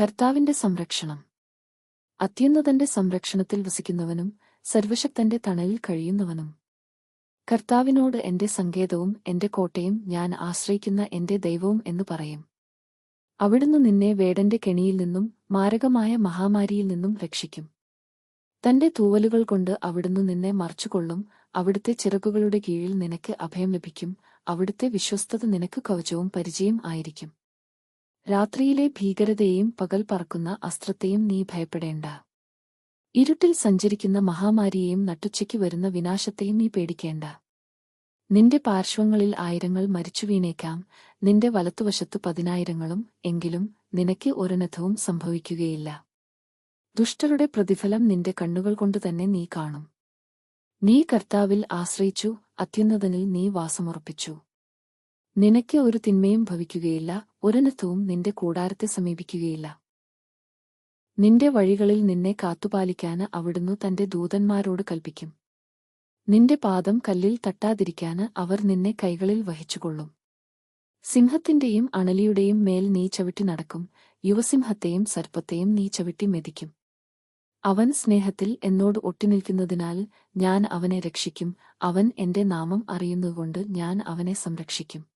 കർത്താവിന്റെ സംരക്ഷണം. അത്യുന്നതന്റെ സംരക്ഷണത്തിൽ വസിക്കുന്നവനും സർവശക്തന്റെ തണലിൽ കഴിയുന്നവനും. കർത്താവിനോട് എന്റെ സങ്കേതവും എന്റെ കോട്ടയും ഞാൻ ആശ്രയിക്കുന്ന എന്റെ ദൈവവും എന്ന് പറയും. അവിടുന്ന് നിന്നെ വേടന്റെ കെണിയിൽ നിന്നും മാരകമായ മഹാമാരിയിൽ നിന്നും രക്ഷിക്കും. തന്റെ തൂവലുകൾ കൊണ്ട് അവിടുന്ന് നിന്നെ മറച്ചുകൊള്ളും അവിടുത്തെ ചിറകുകളുടെ കീഴിൽ നിനക്ക് അഭയം ലഭിക്കും അവിടുത്തെ വിശ്വസ്തത നിനക്ക് കവചവും പരിചയം ആയിരിക്കും. രാത്രിയിലെ ഭീകരതയെയും പകൽ പറക്കുന്ന അസ്ത്രത്തെയും നീ ഭയപ്പെടേണ്ട. ഇരുട്ടിൽ സഞ്ചരിക്കുന്ന മഹാമാരിയെയും നട്ടുച്ചയ്ക്ക് വരുന്ന വിനാശത്തെയും നീ പേടിക്കേണ്ട. നിന്റെ പാർശ്വങ്ങളിൽ ആയിരങ്ങൾ മരിച്ചു വീണേക്കാം നിന്റെ വലത്തുവശത്തു പതിനായിരങ്ങളും എങ്കിലും നിനക്ക് ഒരനധവും സംഭവിക്കുകയില്ല. ദുഷ്ടരുടെ പ്രതിഫലം നിന്റെ കണ്ണുകൾ കൊണ്ടുതന്നെ നീ കാണും. നീ കർത്താവിൽ ആശ്രയിച്ചു അത്യുന്നതനിൽ നീ വാസമുറപ്പിച്ചു. നിനക്ക് ഒരു തിന്മയും ഭവിക്കുകയില്ല ഒരനഥവും നിന്റെ കൂടാരത്തെ സമീപിക്കുകയില്ല. നിന്റെ വഴികളിൽ നിന്നെ കാത്തുപാലിക്കാന് അവിടുന്ന് തന്റെ ദൂതന്മാരോട് കൽപ്പിക്കും. നിന്റെ പാദം കല്ലിൽ തട്ടാതിരിക്കാന് അവർ നിന്നെ കൈകളിൽ വഹിച്ചുകൊള്ളും. സിംഹത്തിന്റെയും അണലിയുടെയും മേൽ നീ ചവിട്ടി നടക്കും യുവസിംഹത്തെയും സർപ്പത്തെയും നീ ചവിട്ടി മെതിക്കും. അവൻ സ്നേഹത്തിൽ എന്നോട് ഒട്ടിനിൽക്കുന്നതിനാൽ ഞാൻ അവനെ രക്ഷിക്കും അവൻ എന്റെ നാമം അറിയുന്നതുകൊണ്ട് ഞാൻ അവനെ സംരക്ഷിക്കും.